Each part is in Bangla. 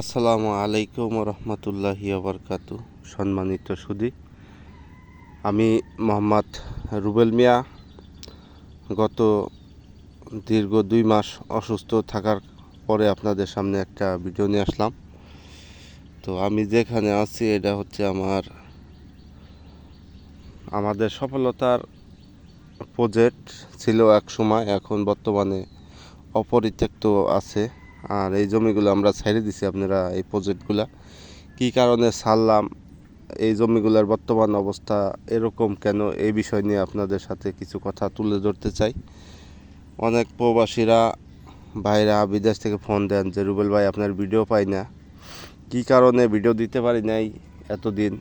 আসসালামু আলাইকুম রহমতুল্লাহি আবরকাত। সম্মানিত সুদী, আমি মোহাম্মদ রুবেল মিয়া। গত দীর্ঘ দুই মাস অসুস্থ থাকার পরে আপনাদের সামনে একটা ভিডিও নিয়ে আসলাম। তো আমি যেখানে আছি, এটা হচ্ছে আমার, আমাদের সফলতার প্রজেক্ট ছিল এক সময়, এখন বর্তমানে অপরিত্যক্ত আছে। আর এই জমিগুলো আমরা ছেড়ে দিছি আপনারা এই প্রজেক্টগুলা কী কারণে ছাড়লাম? এই জমিগুলোর বর্তমান অবস্থা এরকম কেন? এই বিষয় নিয়ে আপনাদের সাথে কিছু কথা তুলে ধরতে চাই। অনেক প্রবাসীরা, ভাইরা বিদেশ থেকে ফোন দেন যে, রুবেল ভাই, আপনার ভিডিও পাই না। কী কারণে ভিডিও দিতে পারি নাই এতদিন?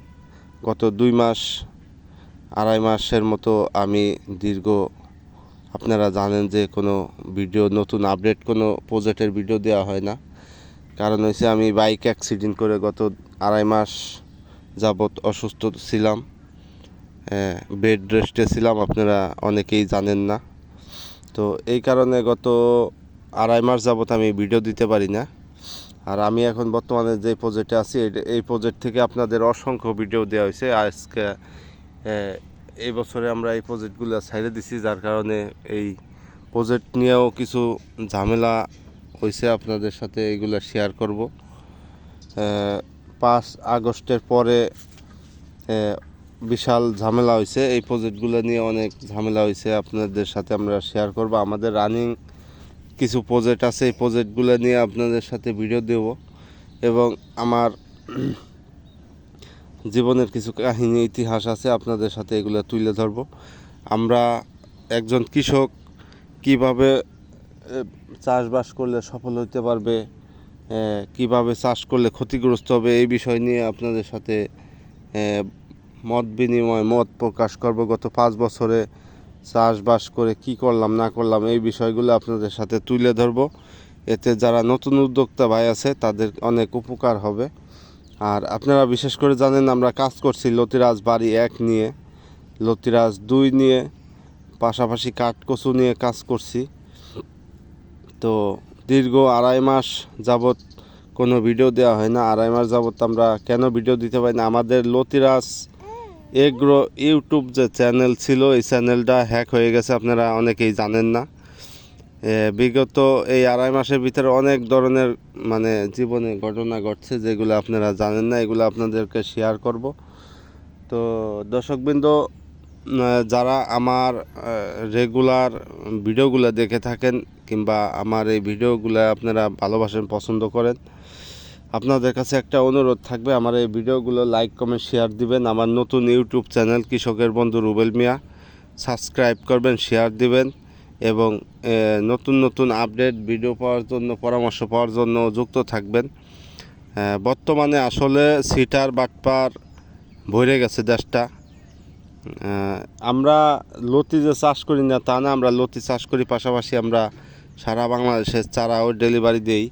গত দুই মাস, আড়াই মাসের মতো আমি দীর্ঘ আপনারা জানেন যে কোনো ভিডিও, নতুন আপডেট কোনো প্রজেক্টের ভিডিও দেওয়া হয় না। কারণ হচ্ছে আমি বাইক অ্যাক্সিডেন্ট করে গত আড়াই মাস যাবৎ অসুস্থ ছিলাম। বেড রেস্টে ছিলাম, আপনারা অনেকেই জানেন না। তো এই কারণে গত আড়াই মাস যাবৎ আমি ভিডিও দিতে পারি না। আর আমি এখন বর্তমানে যে প্রজেক্টে আছি, এই- প্রজেক্ট থেকে আপনাদের অসংখ্য ভিডিও দেওয়া হয়েছে আজকে এই বছরে আমরা এই প্রজেক্টগুলো ছেড়ে দিছি, যার কারণে এই প্রজেক্ট নিয়েও কিছু ঝামেলা হয়েছে আপনাদের সাথে এইগুলো শেয়ার করব। পাঁচ আগস্টের পরে বিশাল ঝামেলা হয়েছে এই প্রজেক্টগুলো নিয়ে অনেক ঝামেলা হয়েছে আপনাদের সাথে আমরা শেয়ার করব। আমাদের রানিং কিছু প্রজেক্ট আছে, এই প্রজেক্টগুলো নিয়ে আপনাদের সাথে ভিডিও দেব। এবং আমার জীবনের কিছু কাহিনী, ইতিহাস আছে, আপনাদের সাথে এগুলো তুলে ধরব। আমরা একজন কৃষক, কীভাবে চাষবাস করলে সফল হতে পারবে কীভাবে চাষ করলে ক্ষতিগ্রস্ত হবে, এই বিষয় নিয়ে আপনাদের সাথে মত বিনিময়, মত প্রকাশ করব। গত পাঁচ বছরে চাষবাস করে কি করলাম, না করলাম, এই বিষয়গুলো আপনাদের সাথে তুলে ধরব। এতে যারা নতুন উদ্যোক্তা ভাই আছে, তাদের অনেক উপকার হবে। আর আপনারা বিশেষ করে জানেন আমরা কাজ করছি লতিরাজ বাড়ি এক নিয়ে, লতিরাজ দুই নিয়ে, পাশাপাশি কাঠকচু নিয়ে কাজ করছি। তো দীর্ঘ আড়াই মাস যাবৎ কোনো ভিডিও দেওয়া হয় না। আড়াই মাস যাবৎ আমরা কেন ভিডিও দিতে পারি না? আমাদের লতিরাজ এগ্রো ইউটিউব যে চ্যানেল ছিল, এই চ্যানেলটা হ্যাক হয়ে গেছে, আপনারা অনেকেই জানেন না। বিগত এই আড়াই মাসের ভিতরে অনেক ধরনের মানে জীবনে ঘটনা ঘটছে যেগুলো আপনারা জানেন না, এগুলো আপনাদেরকে শেয়ার করব। তো দর্শকবৃন্দ যারা আমার রেগুলার ভিডিওগুলো দেখে থাকেন কিংবা আমার এই ভিডিওগুলো আপনারা ভালোবাসেন, পছন্দ করেন, আপনাদের কাছে একটা অনুরোধ থাকবে, আমার এই ভিডিওগুলো লাইক কমেন্ট শেয়ার দিবেন। আমার নতুন ইউটিউব চ্যানেল কৃষকের বন্ধু রুবেল মিয়া সাবস্ক্রাইব করবেন শেয়ার দিবেন। এবং নতুন নতুন আপডেট, ভিডিও পাওয়ার জন্য, পরামর্শ পাওয়ার জন্য যুক্ত থাকবেন। বর্তমানে আসলে সিটার বাটপার ভরে গেছে দেশটা। আমরা লতি যে চাষ করি না তা না, আমরা লতি চাষ করি, পাশাপাশি আমরা সারা বাংলাদেশে চারাও ডেলিভারি দেই।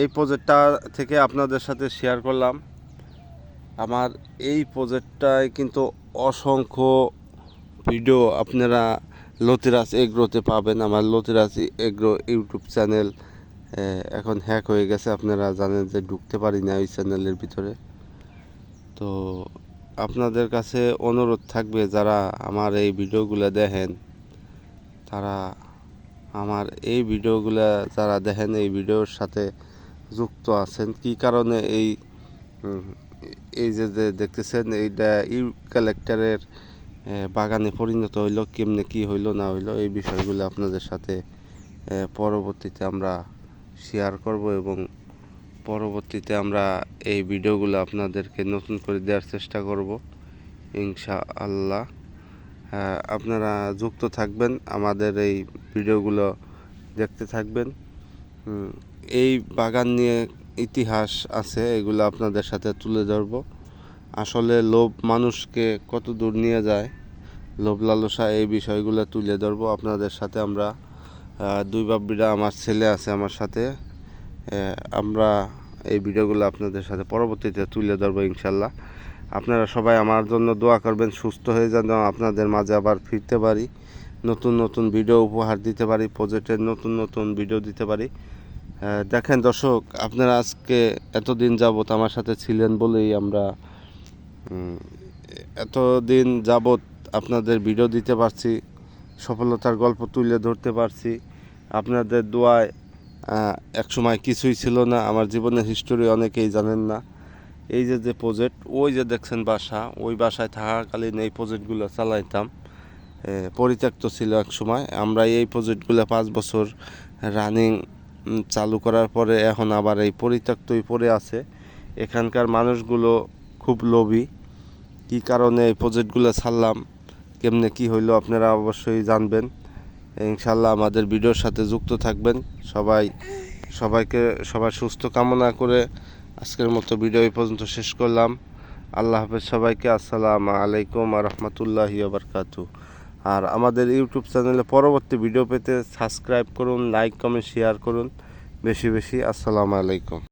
এই প্রজেক্টটা থেকে আপনাদের সাথে শেয়ার করলাম। আমার এই প্রজেক্টটায় কিন্তু অসংখ্য ভিডিও আপনারা লতিরাজ এগ্রোতে পাবেন আমার লতিরাজ এগ্রো ইউটিউব চ্যানেল এখন হ্যাক হয়ে গেছে, আপনারা জানেন যে ঢুকতে পারি না ওই চ্যানেলের ভিতরে। তো আপনাদের কাছে অনুরোধ থাকবে, যারা আমার এই ভিডিওগুলো দেখেন, তারা আমার এই ভিডিওগুলো, যারা দেখেন এই ভিডিওর সাথে যুক্ত আছেন, কি কারণে এই এই যে দেখতেছেন, এইটা ইউ কালেক্টরের বাগানে পরিণত হইল, কেমনে কি হইল, না হইল, এই বিষয়গুলো আপনাদের সাথে পরবর্তীতে আমরা শেয়ার করব এবং পরবর্তীতে আমরা এই ভিডিওগুলো আপনাদেরকে নতুন করে দেওয়ার চেষ্টা করব ইনশা আল্লাহ আপনারা যুক্ত থাকবেন, আমাদের এই ভিডিওগুলো দেখতে থাকবেন। এই বাগান নিয়ে ইতিহাস আছে, এগুলো আপনাদের সাথে তুলে ধরব। আসলে লোভ মানুষকে কত দূর নিয়ে যায় লোভ লালসা এই বিষয়গুলো তুলে ধরবো। আপনাদের সাথে আমরা দুই বাব্বিরা আমার ছেলে আছে আমার সাথে আমরা এই ভিডিওগুলো আপনাদের সাথে পরবর্তীতে তুলে ধরবো ইনশাল্লাহ। আপনারা সবাই আমার জন্য দোয়া করবেন, সুস্থ হয়ে যেন আপনাদের মাঝে আবার ফিরতে পারি। নতুন নতুন ভিডিও উপহার দিতে পারি, প্রজেক্টের নতুন নতুন ভিডিও দিতে পারি। দেখেন দর্শক, আপনারা আজকে এতদিন যাবত আমার সাথে ছিলেন বলেই আমরা এতদিন যাবত আপনাদের ভিডিও দিতে পারছি সফলতার গল্প তুলে ধরতে পারছি। আপনাদের দোয়ায় আহ, একসময় কিছুই ছিল না আমার জীবনের হিস্টোরি অনেকেই জানেন না। এই যে যে প্রজেক্ট ওই যে দেখছেন বাসা ওই বাসায় থাকাকালীন এই প্রজেক্টগুলো চালাইতাম। পরিত্যক্ত ছিল এক সময় আমরা এই প্রজেক্টগুলো পাঁচ বছর রানিং চালু করার পরে এখন আবার এই পরিত্যক্তই পড়ে আছে। এখানকার মানুষগুলো খুব লোভী। কী কারণে এই প্রজেক্টগুলো ছাড়লাম? কেমনে কি হইল আপনারা অবশ্যই জানবেন। ইনশাল্লাহ আমাদের ভিডিওর সাথে যুক্ত থাকবেন। সবাই, সবাইকে সবাই সুস্থ কামনা করে আজকের মতো ভিডিও এই পর্যন্ত শেষ করলাম। আল্লাহ হাফেজ সবাইকে আসসালামু আলাইকুম আ রহমতুল্লাহি বারকাতু আর আমাদের ইউটিউব চ্যানেলে পরবর্তী ভিডিও পেতে সাবস্ক্রাইব করুন, লাইক, কমেন্ট, শেয়ার করুন। বেশি বেশি আসসালামু আলাইকুম।